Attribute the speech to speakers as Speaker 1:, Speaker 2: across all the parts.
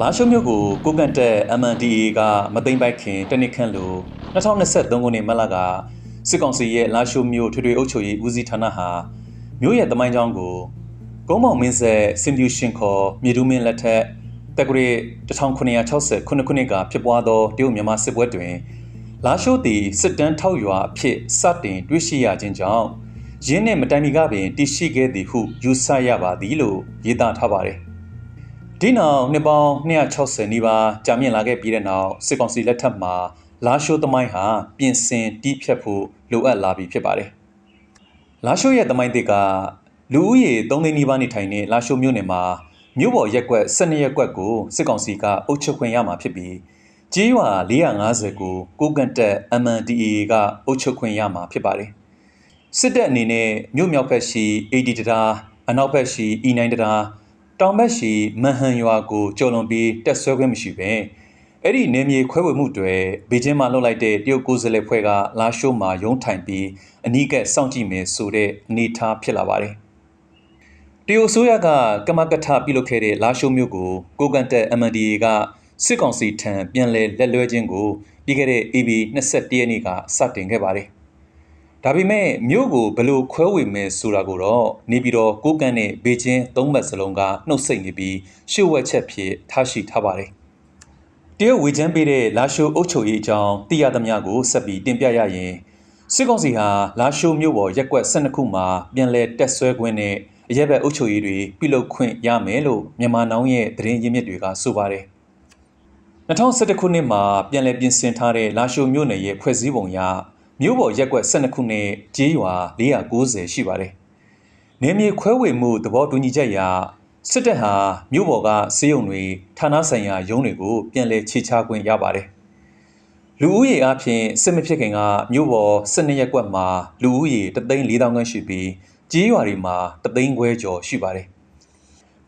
Speaker 1: လာရှုမြို့ကိုကိုကန်တက် MNDAA ကမသိမ့်ပိုက်ခင်တနစ်ခန့်လို2023ခုနှစ်မတ်လကစစ်ကောင်စီရဲ့လာရှုမြို့ထွေထွေအုပ်ချုပ်ရေးဦးစီးဌာနဟာမြို့ရဲ့တမိုင်းကြောင်းကိုကုန်းမောင်မင်းဆက်စင်ပြူရှင်ခေါ်မြေတူးမင်းလက်ထက်တက္ကရာ1960ခုနှစ်ကဖြစ်ပွားသောတရုတ်မြန်မာစစ်ပွဲတွင်လာရှိုးသည်စစ်တမ်းထောက်ရွာအဖြစ်စတင်တွေ့ရှိရခြင်းကြောင့်ရင်းနှင့်မတိုင်မီကပင်တည်ရှိခဲ့သည်ဟုယူဆရပါသည်လို့ရေးသားထားပါတယ်။ ဒီနောက်နှစ်ပေါင်း260နီးပါးကြာမြင့်လာခဲ့ပြီးတဲ့နောက်စစ်ကောင်စီလက်ထက်မှာလာရှိုးသမိုင်းဟာပြင်ဆင်တီးဖြတ်ဖို့လိုအပ်လာပြီဖြစ်ပါတယ်။လာရှိုးရဲ့သမိုင်းတစ်ကလူဦးရေ3သိန်းနီးပါးနေထိုင်တဲ့လာရှိုးမြို့နယ်မှာမြို့ပေါ်ရက်ကွက်12ရက်ကွက်ကိုစစ်ကောင်စီကအုပ်ချုပ်ခွင့်ရမှာဖြစ်ပြီးကျေးရွာ450ကိုကိုကန်တက် MNDAA ကအုပ်ချုပ်ခွင့်ရမှာဖြစ်ပါတယ်။စစ်တပ်အနေနဲ့မြို့မြောက်ဘက်ရှိ AD တရားအနောက်ဘက်ရှိ E9 တရား တောင်ဘက်ရှိမန်ဟန်ရွာကိုကျော်လွန်ပြီးတက်ဆွဲခွင့်မရှိပဲအဲ့ဒီနေမြေခွဲဝေမှုတွေဘေကျင်းမှာလှုပ်လိုက်တဲ့တရုတ်ကိုယ်စားလှယ်ဖွဲ့ကလာရှိုးမှာရုံးထိုင်ပြီးအနီးကပ်စောင့်ကြည့်မယ်ဆိုတဲ့အနေအထားဖြစ်လာပါတယ်။တရုတ်ဆိုရကကမကထပြုလုပ်ခဲ့တဲ့လာရှိုးမြို့ကိုကိုကန်တက် MNDA ကစစ်ကောင်စီထံပြန်လည်လက်လွဲခြင်းကိုပြီးခဲ့တဲ့ AB 21ရက်နေ့ကစတင်ခဲ့ပါတယ်။ ဒါပေမဲ့မြို့ကိုဘလို့ခွဲဝေမယ်ဆိုတာကိုတော့နေပြီးတော့ကိုကန်နဲ့ဘေကျင်းသုံးဘက်စလုံးကနှုတ်ဆက်နေပြီးရှုပ်ဝက်ချက်ဖြစ်ထားရှိထားပါတယ်။တရုတ်ဝေချမ်းပေးတဲ့လာရှိုးအုပ်ချုပ်ရေးအကြောင်းသိရသမျှကိုဆက်ပြီးတင်ပြရရင်စစ်ကောင်စီဟာလာရှိုးမြို့ပေါ်ရက်ကွက်12ခုမှာပြန်လည်တက်ဆွဲခွင့်နဲ့အရက်ဘက်အုပ်ချုပ်ရေးတွေပြုလုပ်ခွင့်ရမယ်လို့မြန်မာနောင်ရဲ့သတင်းရင်းမြစ်တွေကဆိုပါတယ်2011ခုနှစ်မှာပြန်လည်ပြင်ဆင်ထားတဲ့လာရှိုမြို့နယ်ရဲ့ဖွဲ့စည်းပုံအရ မြို့ပေါ်ရက်ကွက်12ခုနဲ့ကျေးရွာ490ရှိပါတယ်။နေမြေခွဲဝေမှုသဘောတူညီချက်အရစစ်တပ်ဟာမြို့ပေါ်ကစေယုံတွေဌာနဆိုင်ရာရုံးတွေကိုပြန်လည်ခြေချခွင့်ရပါတယ်။လူဦးရေအပြင်စစ်မဖြစ်ခင်ကမြို့ပေါ်12ရက်ကွက်မှာလူဦးရေ3,400ခန့်ရှိပြီးကျေးရွာတွေမှာ3,000ခွဲကျော်ရှိပါတယ်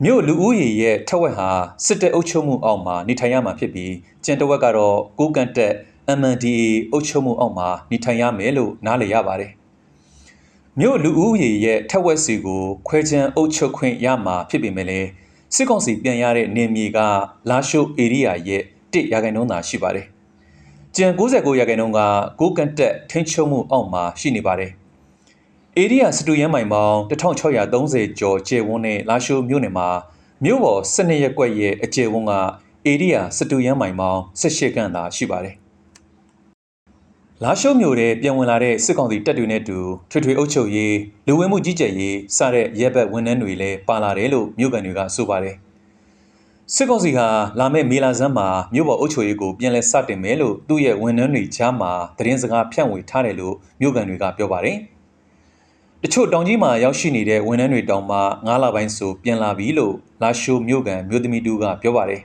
Speaker 1: မြို့လူဦးရေရဲ့ထက်ဝက်ဟာစစ်တပ်အုပ်ချုပ်မှုအောက်မှာနေထိုင်ရမှာဖြစ်ပြီးကျန်တဝက်ကတော့ကိုကန်တက် MNDA အုပ်ချုပ်မှုအောက်မှာနေထိုင်ရမယ်လို့နားလည်ရပါတယ်။မြို့လူဦးရေရဲ့ထက်ဝက်စီကိုခွဲခြမ်းအုပ်ချုပ်ခွင့်ရမှာဖြစ်ပေမဲ့လည်းစစ်ကောင်စီပြန်ရတဲ့နေမြေကလာရှိုး area ရဲ့1ရာခိုင်နှုန်းသာရှိပါတယ်။ကျန်69ရာခိုင်နှုန်းကကိုကန်တက်ထိန်းချုပ်မှုအောက်မှာရှိနေပါတယ်။ဧရိယာစတူရန်မိုင်ပေါင်း1630ကျော်ကျယ်ဝန်းတဲ့လာရှိုးမြို့နယ်မှာမြို့ပေါ်12ရက်ကွက်ရဲ့အကျယ်ဝန်းကဧရိယာစတူရန်မိုင်ပေါင်း18ခန့်သာရှိပါတယ်။ လာရှိုးမြို့ထဲပြန်ဝင်လာတဲ့စစ်ကောင်စီတပ်တွေနဲ့တူထွေထွေအုပ်ချုပ်ရေးလူဝင်မှုကြီးကြပ်ရေးစတဲ့ရဲဘက်ဝန်ထမ်းတွေလည်းပါလာတယ်လို့မြို့ကန်တွေကဆိုပါတယ်။စစ်ကောင်စီဟာလာမယ့်မေလာဇန်မှာမြို့ပေါ်အုပ်ချုပ်ရေးကိုပြန်လည်စတင်မယ်လို့သူ့ရဲ့ဝန်ထမ်းတွေကြားမှာသတင်းစကားဖြန့်ဝေထားတယ်လို့မြို့ကန်တွေကပြောပါတယ်။တချို့တောင်ကြီးမှာရောက်ရှိနေတဲ့ဝန်ထမ်းတွေတောင်မှ9လပိုင်းဆိုပြန်လာပြီလို့လာရှိုးမြို့ကန်မြို့သမီးတူကပြောပါတယ်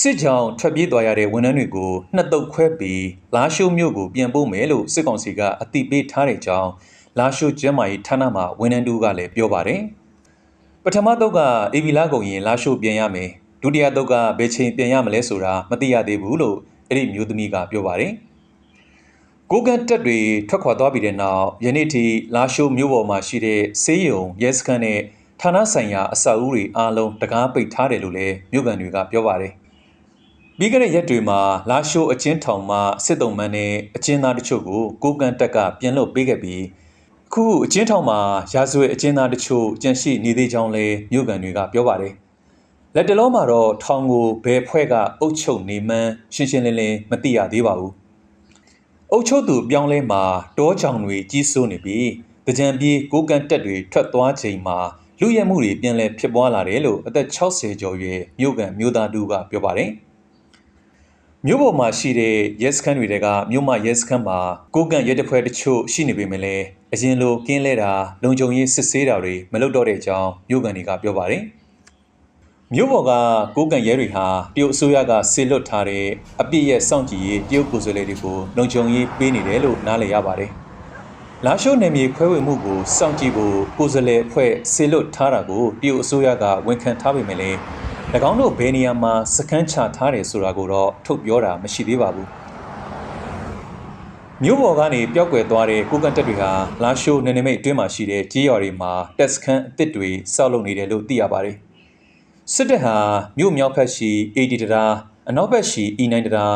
Speaker 1: စစ်ကြောင်ထွက်ပြေးသွားရတဲ့ဝန်ထမ်းတွေကိုနှစ်တုပ်ခွဲပြီးလာရှိုးမြို့ကိုပြန်ပို့မယ်လို့စစ်ကောင်စီကအတိပေးထားတဲ့အကြောင်းလာရှိုးကျမ်းမာရေးဌာနမှဝန်ထမ်းတူကလည်းပြောပါတယ်ပထမတုပ်ကအေဗီလာကုန်ရင်လာရှိုးပြန်ရမယ်ဒုတိယတုပ်ကဘယ်ချိန်ပြန်ရမလဲဆိုတာမသိရသေးဘူးလို့အဲ့ဒီမျိုးသမီးကပြောပါတယ်ကိုကန်တက်တွေထွက်ခွာသွားပြီးတဲ့နောက်ယနေ့ထိလာရှိုးမြို့ပေါ်မှာရှိတဲ့ဆေးရုံရဲစခန်းနဲ့ဌာနဆိုင်ရာအဆောက်အဦတွေအားလုံးတကားပိတ်ထားတယ်လို့လည်းမြို့ကန်တွေကပြောပါတယ်။ ပြီးခဲ့တဲ့ရက်တွေမှာလာရှိုးအချင်းထောင်မှစစ်တုံးမန်းနဲ့အချင်းသားတချို့ကိုကိုကန်တက်ကပြန်လွတ်ပေးခဲ့ပြီးခုအချင်းထောင်မှာရာဇဝတ်အချင်းသားတချို့ကြန့်ရှိနေသေးကြောင်းလည်းမြို့ကန်တွေကပြောပါတယ်။လက်တလုံးမှာတော့ထောင်ကိုဘယ်ဖွဲ့ကအုပ်ချုပ်နေမှန်းရှင်းရှင်းလင်းလင်းမသိရသေးပါဘူး။အုပ်ချုပ်သူပြောင်းလဲမှာတောချောင်တွေကြီးစိုးနေပြီးတကြံပြေးကိုကန်တက်တွေထွက်သွားချိန်မှာလူရဲမှုတွေပြန်လည်ဖြစ်ပွားလာတယ်လို့အသက်60ကျော်ရွယ်မြို့ကန်မြို့သားတူကပြောပါတယ် မြို့ပေါ်မှာရှိတဲ့ရဲစခန်းတွေကမြို့မရဲစခန်းမှာကိုကန်ရဲတပ်ဖွဲ့တချို့ရှိနေပေမဲ့လည်းအရင်လိုကင်းလဲတာလုံခြုံရေးစစ်ဆေးတာတွေမလုပ်တော့တဲ့အကြောင်းမြို့ကန်တွေကပြောပါတယ်။မြို့ပေါ်ကကိုကန်ရဲတွေဟာတရုတ်အစိုးရကဆေလွတ်ထားတဲ့အပြစ်ရဲ့စောင့်ကြည့်ရေးတရုတ်ကိုယ်စားလှယ်တွေကိုလုံခြုံရေးပေးနေတယ်လို့နားလည်ရပါတယ်။လာရှိုးနယ်မြေခွဲဝေမှုကိုစောင့်ကြည့်ဖို့ကိုယ်စားလှယ်အဖွဲ့ဆေလွတ်ထားတာကိုတရုတ်အစိုးရကဝန်ခံထားပေမဲ့လည်း၎ င်းတို့ဘယ်နေရာမှာစခန်းချထားတယ်ဆိုတာကိုတော့ထုတ်ပြောတာမရှိသေးပါဘူး။မြို့ပေါ်ကနေပျောက်ကွယ်သွားတဲ့ကိုကန်တက်တွေဟာလာရှိုးနယ်နိမိတ်အတွင်းမှာရှိတဲ့ကြေးရွာတွေမှာတက်စခန်းအစ်စ်တွေစောက်လုပ်နေတယ်လို့သိရပါတယ်။စစ်တပ်ဟာမြို့မြောက်ဘက်ရှိ AD တရာအနောက်ဘက်ရှိ E9 တရာ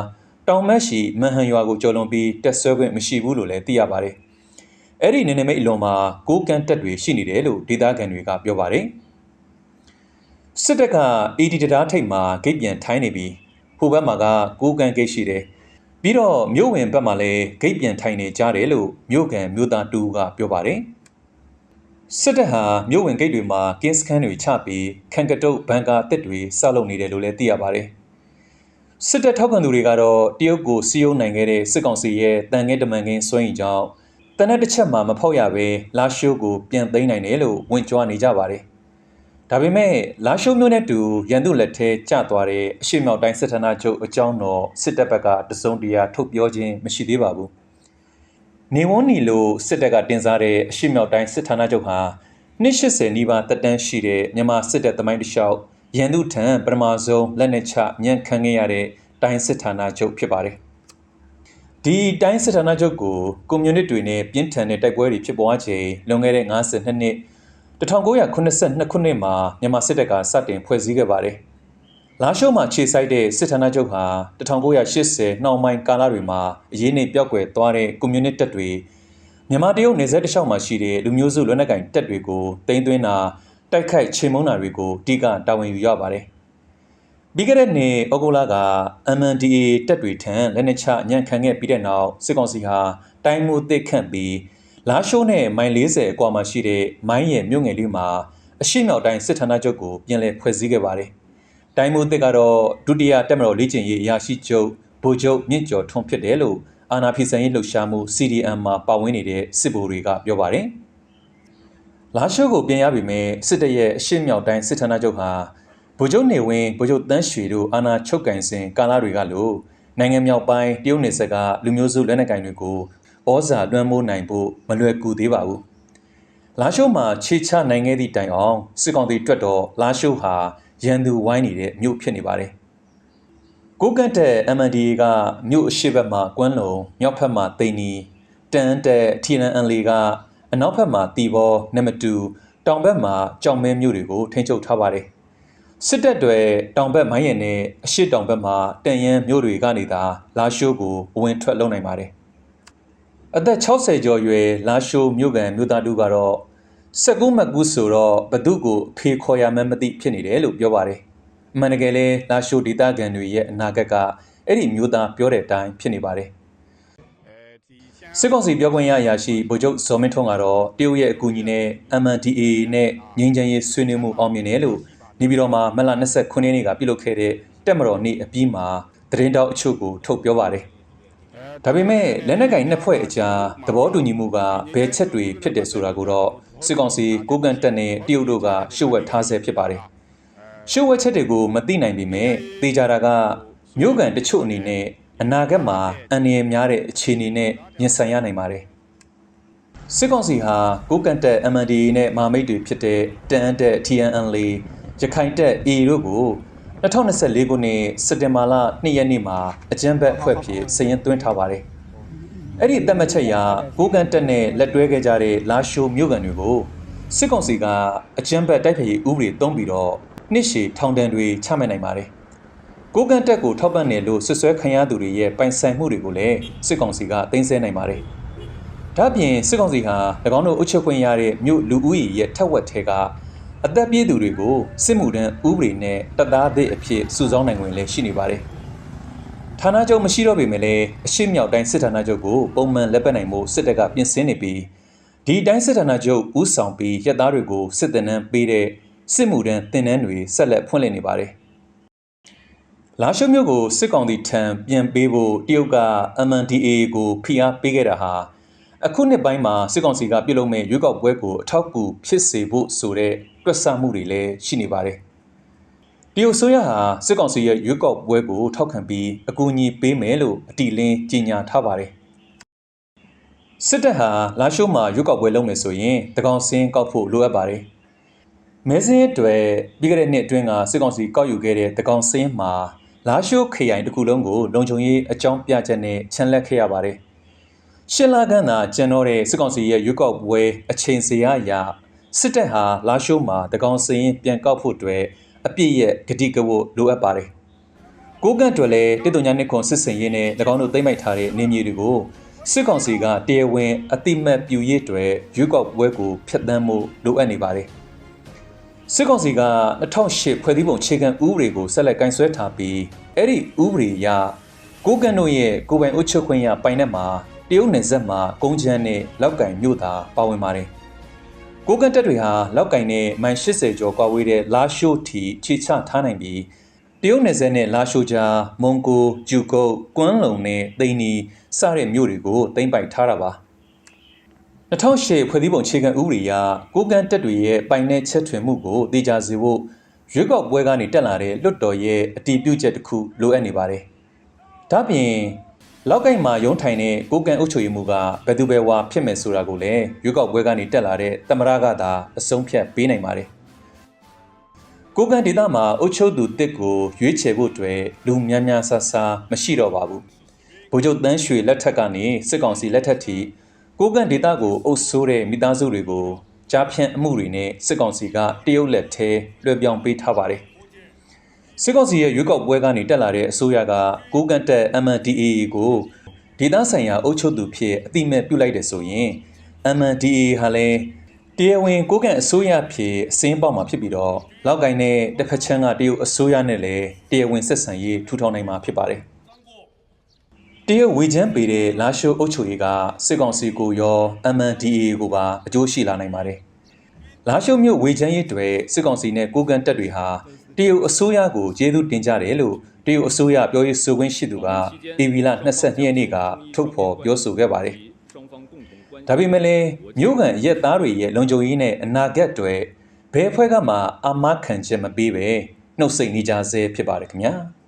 Speaker 1: တောင်ဘက်ရှိမန်ဟန်ရွာကိုကျော်လွန်ပြီးတက်ဆွဲခွင့်မရှိဘူးလို့လည်းသိရပါတယ်။အဲ့ဒီနေနေမိတ်အလွန်မှာကိုးကန်တက်တွေရှိနေတယ်လို့ဒေသခံတွေကပြောပါတယ်။ စစ်တပ်က AD တရာထိပ်မှာဂိတ်ပြန်ထိုင်းနေပြီးဟိုဘက်မှာကကိုးကန်ဂိတ်ရှိတယ်။ပြီးတော့မြို့ဝင်ဘက်မှာလည်းဂိတ်ပြန်ထိုင်နေကြတယ်လို့မြို့ကန်မြို့သားတူကပြောပါတယ်။စစ်တပ်ဟာမြို့ဝင်ဂိတ်တွေမှာကင်းစခန်းတွေချပြီးခန်ကတုတ်ဘန်ကာတစ်တွေစောက်လုပ်နေတယ်လို့လည်းသိရပါတယ်။စစ်တပ်ထောက်ခံသူတွေကတော့တရုတ်ကိုစီးယုံနိုင်ခဲ့တဲ့စစ်ကောင်စီရဲ့တန်ငယ်တမန်ကင်းစွန့်ရင်ကြောင့်တနက်တစ်ချက်မှမဖောက်ရပဲလာရှိုးကိုပြန်သိမ်းနိုင်တယ်လို့ဝန်ကြွားနေကြပါတယ်။ ဒါပေမဲ့လာရှိုးမျိုးနဲ့တူရန်သူလက်ထဲကျသွားတဲ့အရှိမြောက်တိုင်းစစ်ဌာနချုပ်အကြောင်းတော်စစ်တပ်ဘက်ကတစုံတရာထုတ်ပြောခြင်းမရှိသေးပါဘူး။နေဝန်းနီလိုစစ်တပ်ကတင်စားတဲ့အရှိမြောက်တိုင်းစစ်ဌာနချုပ်ဟာ280နီးပါးတက်တန်းရှိတဲ့မြန်မာစစ်တပ်သမိုင်းတစ်လျှောက်ရန်သူထံပထမဆုံးလက်နက်ချညံ့ခံခဲ့ရတဲ့တိုင်းစစ်ဌာနချုပ်ဖြစ်ပါတယ်။ဒီတိုင်းစစ်ဌာနချုပ်ကိုကွန်မြူနစ်တွေနဲ့ပြင်းထန်တဲ့တိုက်ပွဲတွေဖြစ်ပွားချိန်လွန်ခဲ့တဲ့52နှစ် 1982ခုနှစ်မှာမြန်မာစစ်တပ်ကစတင်ဖွဲ့စည်းခဲ့ပါတယ်။လာရှိုးမှာခြေစိုက်တဲ့စစ်ဌာနချုပ်ဟာ1980နှောင်းပိုင်းကာလတွေမှာအရေးနေပြောက်ွယ်သွားတဲ့ကွန်မြူနစ်တပ်တွေမြန်မာတရုတ်နယ်စပ်တစ်လျှောက်မှာရှိတဲ့လူမျိုးစုလွတ်နက်ကင်တပ်တွေကိုတင်သွင်းတာတိုက်ခိုက်ချေမှုန်းတာတွေကိုအဓိကတာဝန်ယူရပါတယ်။ပြီးခဲ့တဲ့နှစ်ဩဂုတ်လက MNDA တပ်တွေထံလက်နက်ချညံ့ခံခဲ့ပြီးတဲ့နောက်စစ်ကောင်စီဟာတိုင်းမှုတစ်ခန့်ပြီး လာရှိုးနဲ့မိုင်40အကွာမှာရှိတဲ့မိုင်းရဲ့မြို့ငယ်လေးမှာအရှိမြောက်တိုင်းစစ်ဌာနချုပ်ကိုပြင်လည်ဖွဲ့စည်းခဲ့ပါတယ်။တိုင်းမိုးတစ်ကတော့ဒုတိယတက်မတော်လေ့ကျင့်ရေးအရာရှိချုပ်ဗိုလ်ချုပ်မြင့်ကျော်ထွန်းဖြစ်တယ်လို့အာနာဖီဆန်ရေးလှုပ်ရှားမှု CDM မှာပါဝင်နေတဲ့စစ်ဗိုလ်တွေကပြောပါတယ်။လာရှိုးကိုပြင်ရပြီမဲ့စစ်တပ်ရဲ့အရှိမြောက်တိုင်းစစ်ဌာနချုပ်ဟာဗိုလ်ချုပ်နေဝင်းဗိုလ်ချုပ်တန်းရွှေတို့အာနာချုပ်ကင်စဉ်ကာလတွေကလို့နိုင်ငံမြောက်ပိုင်းတရုတ်နယ်စပ်ကလူမျိုးစုလက်နက်ကိုင်တွေကို ဩဇာလွှမ်းမိုးနိုင်ဖို့မလွယ်ကူသေးပါဘူး။လာရှိုးမှာခြေချနိုင်ခဲ့သည့်တိုင်အောင်စစ်ကောင်စီတွက်တော့လာရှိုးဟာရန်သူဝိုင်းနေတဲ့မြို့ဖြစ်နေပါတယ်။ကိုကန့်တဲ့ MNDA ကမြို့အရှိဘက်မှာကွမ်းလုံမြောက်ဘက်မှာတိန်နီတန်တဲ့ TNN လေကအနောက်ဘက်မှာတီဘောနမတူတောင်ဘက်မှာကြောင်မဲမြို့တွေကိုထိန်းချုပ်ထားပါတယ်။စစ်တပ်တွေတောင်ဘက်မိုင်းရံနဲ့အရှိတောင်ဘက်မှာတန်ရန်မြို့တွေကနေသာလာရှိုးကိုအဝင်ထွက်လုပ်နိုင်ပါတယ်။ အသက်60ကျော်ရွယ်လာရှိုးမြို့ကန်မြို့သားတူကတော့စက်ကူးမကူးဆိုတော့ဘသူကိုအဖေခေါ်ရမှန်းမသိဖြစ်နေတယ်လို့ပြောပါတယ်။အမှန်တကယ်လဲလာရှိုဒေတာကန်တွေရဲ့အနာဂတ်ကအဲ့ဒီမျိုးသားပြောတဲ့အတိုင်းဖြစ်နေပါတယ်။စစ်ကောင်စီပြောခွင့်ရအရာရှိဗိုလ်ချုပ်ဇော်မင်းထွန်းကတော့တရုတ်ရဲ့အကူအညီနဲ့ MNDAA နဲ့ငြိမ်းချမ်းရေးဆွေးနွေးမှုအောင်မြင်တယ်လို့နေပြည်တော်မှာမလ29ရက်နေ့ကပြုလုပ်ခဲ့တဲ့တက်မတော်နေ့အပြီးမှာသတင်းတောက်အချို့ကိုထုတ်ပြောပါတယ်။ ဒါပေမဲ့လက်နက်ကင်နှစ်ဖွဲ့အကြားသဘောတူညီမှုကဘယ်ချက်တွေဖြစ်တယ်ဆိုတာကိုတော့စစ်ကောင်စီကိုကန်တက်နဲ့တရုတ်တို့ကရှုပ်ဝက်ထားဆဲဖြစ်ပါတယ်။ရှုပ်ဝက်ချက်တွေကိုမသိနိုင်ပေမဲ့သိကြတာကမြို့ကန်တချို့အနေနဲ့အနာဂတ်မှာအန္တရာယ်များတဲ့အခြေအနေနဲ့ရင်ဆိုင်ရနိုင်ပါတယ်။စစ်ကောင်စီဟာကိုကန်တက် MND နဲ့မာမိတ်တွေဖြစ်တဲ့တန်တက် TNN လေးရခိုင်တက် A တို့ကို 2024ခုနှစ်စက်တင်ဘာလ2ရက်နေ့မှာအကြမ်းဖက်အဖွဲ့ဖြစ်စည်ရင်သွင်းထားပါတယ်အဲ့ဒီတက်မှတ်ချက်အရကိုကန်တက်နဲ့လက်တွဲခဲ့ကြတဲ့လာရှိုမြို့ကန်တွေကိုစစ်ကောင်စီကအကြမ်းဖက်တိုက်ဖျက်ရေးဥပဒေသုံးပြီးတော့နှစ်ရှည်ထောင်ဒဏ်တွေချမှတ်နိုင်ပါတယ်။ကိုကန်တက်ကိုထောက်ပံ့တယ်လို့ဆွဆွဲခံရသူတွေရဲ့ပိုင်ဆိုင်မှုတွေကိုလည်းစစ်ကောင်စီကတင်ဆက်နိုင်ပါတယ်။ဒါ့အပြင်စစ်ကောင်စီဟာ၎င်းတို့အုပ်ချုပ်ခွင့်ရတဲ့မြို့လူဦးရေရဲ့ထက်ဝက်ထဲက အသက်ပြည့်သူတွေကိုစစ်မှုထမ်းဥပဒေနဲ့တပ်သားသည့်အဖြစ်စုဆောင်းနိုင်ဝင်လည်းရှိနေပါတယ်။ဌာနချုပ်မရှိတော့ပေမဲ့လည်းအရှိမြောက်တိုင်းစစ်ဌာနချုပ်ကိုပုံမှန်လက်ပတ်နိုင်မှုစစ်တပ်ကပြင်ဆင်နေပြီးဒီတိုင်းစစ်ဌာနချုပ်ဥဆောင်ပြီးရက်သားတွေကိုစစ်တပ်နှံပေးတဲ့စစ်မှုထမ်းတင်နန်းတွေဆက်လက်ဖွင့်လှစ်နေပါတယ်။လာရှုမြို့ကိုစစ်ကောင်စီထံပြန်ပေးဖို့တရုတ်က MNDA ကိုဖိအားပေးခဲ့တာဟာအခုနှစ်ပိုင်းမှာစစ်ကောင်စီကပြုလုပ်မဲ့ရွေးကောက်ပွဲကိုအထောက်အကူဖြစ်စေဖို့ဆိုတဲ့ တွက်ဆမှုတွေလည်းရှိနေပါတယ်။တရုတ်ဆိုရဟာစစ်ကောင်စီရဲ့ရွေးကောက်ပွဲကိုထောက်ခံပြီးအကူအညီပေးမယ်လို့အတိလင်းကြေညာထားပါတယ်။စစ်တပ်ဟာလာရှိုးမှာရွေးကောက်ပွဲလုပ်မယ်ဆိုရင်တကောင်စင်းကောက်ဖို့လိုအပ်ပါတယ်။မဲစင်းတွေပြီးခဲ့တဲ့နှစ်အတွင်းကစစ်ကောင်စီကောက်ယူခဲ့တဲ့တကောင်စင်းမှာလာရှိုးခရိုင်တစ်ခုလုံးကိုလုံခြုံရေးအကြောင်းပြချက်နဲ့ချန်လက်ခဲ့ရပါတယ်။ရှင်းလာကန်းသာကျန်တော့တဲ့စစ်ကောင်စီရဲ့ရွေးကောက်ပွဲအချိန်စရာအရ စစ်တပ်ဟာလာရှိုးမှာတကောင်စင်းပြန်ကောက်ဖို့အတွက်အပြည့်ရဲ့ဂတိကဝတ်လိုအပ်ပါတယ်။ကိုကန့်တွေလည်းတစ်တုံညာနှစ်ခွန်စစ်စင်ရေးနဲ့၎င်းတို့သိမ့်မိုက်ထားတဲ့နေမြေတွေကိုစစ်ကောင်စီကတရားဝင်အတိမတ်ပြူရစ်တွေရွေးကောက်ပွဲကိုဖျက်ဆီးမှုလိုအပ်နေပါတယ်။စစ်ကောင်စီက2008ဖွဲ့စည်းပုံခြေခံဥပဒေကိုဆက်လက်ကင်ဆယ်ထားပြီးအဲ့ဒီဥပဒေအရကိုကန့်တို့ရဲ့ကိုပိုင်အုပ်ချုပ်ခွင့်ရပိုင်တဲ့မှာတရုတ်နယ်စပ်မှာကုန်းချမ်းနဲ့လောက်ကင်မြို့သားပါဝင်ပါတယ်။ ကိုကန့်တက်တွေဟာလောက်ကင်နဲ့မိုင်80ကျော်ကွာဝေးတဲ့လာရှိုးထီခြေချထားနိုင်ပြီးတရုတ်နယ်စပ်နဲ့လာရှိုးကြားမုံကိုဂျူကုတ်ကွမ်းလုံနဲ့သိန်းနီစတဲ့မြို့တွေကိုသိမ်းပိုက်ထားတာပါ2008ဖွဲ့စည်းပုံခြေခံဥပဒေအရကိုကန့်တက်တွေရဲ့ပိုင်တဲ့ချက်ထွင်မှုကိုတေချာစေဖို့ရွေးကောက်ပွဲကနေတက်လာတဲ့လွတ်တော်ရဲ့အတီးပြုတ်ချက်တစ်ခုလိုအပ်နေပါတယ်ဒါပြင် လောက်ကိုက်မှာရုံးထိုင်တဲ့ကိုကန်အုပ်ချုပ်ရေးမှုကဘယ်သူပဲဝါဖြစ်မယ်ဆိုတာကိုလည်းရွေးကောက်ပွဲကနေတက်လာတဲ့တမရကသာအဆုံးဖြတ်ပေးနိုင်ပါတယ်။ကိုကန်ဒေတာမှာအုပ်ချုပ်သူတစ်ကိုရွေးချယ်ဖို့အတွက်လူများများဆဆာမရှိတော့ပါဘူး။ဗိုလ်ချုပ်တန်းရွှေလက်ထက်ကနေစစ်ကောင်စီလက်ထက်ထိကိုကန်ဒေတာကိုအုပ်ဆိုးတဲ့မိသားစုတွေကိုကြားဖြန့်အမှုတွေနဲ့စစ်ကောင်စီကတရုတ်လက်ထဲလွှဲပြောင်းပေးထားပါတယ်။ စစ်ကောင်စီရဲ့ရွေးကောက်ပွဲကနေတက်လာတဲ့အစိုးရကကိုကန်တက် MNDAA ကိုဒေသဆိုင်ရာအုပ်ချုပ်သူဖြစ်အတိမဲ့ပြုတ်လိုက်တယ်ဆိုရင် MNDAA ဟာလည်းတရားဝင်ကိုကန်အစိုးရဖြစ်အစင်းပေါက်မှာဖြစ်ပြီးတော့လောက်ကိုင်းနဲ့တစ်ဖက်ချမ်းကတရုတ်အစိုးရနဲ့လည်းတရားဝင်ဆက်ဆံရေးထူထောင်နိုင်မှာဖြစ်ပါတယ်တရုတ်ဝေချမ်းပေတဲ့လာရှိုးအုပ်ချုပ်ရေးကစစ်ကောင်စီကိုရော MNDAA ကိုပါအကျိုးရှိလာနိုင်ပါတယ်လာရှိုးမြို့ဝေချမ်းရေးတွေစစ်ကောင်စီနဲ့ကိုကန်တက်တွေဟာတ ရုတ်အစိုးရကိုကျေးဇူးတင်ကြတယ်လို့တရုတ်အစိုးရပြောရေးဆိုခွင့်ရှိသူကတီဗီလာ22ရက်နေ့ကထုတ်ဖော်ပြောဆိုခဲ့ပါတယ်။ဒါပေမဲ့လည်းမြို့ကန်ရက်သားတွေရဲ့လုံခြုံရေးနဲ့အနာဂတ်တွေဘယ်ဖွဲ့ကမှအာမခံချက်မပေးပဲနှုတ်ဆက်နေကြဆဲဖြစ်ပါတယ်ခင်ဗျာ။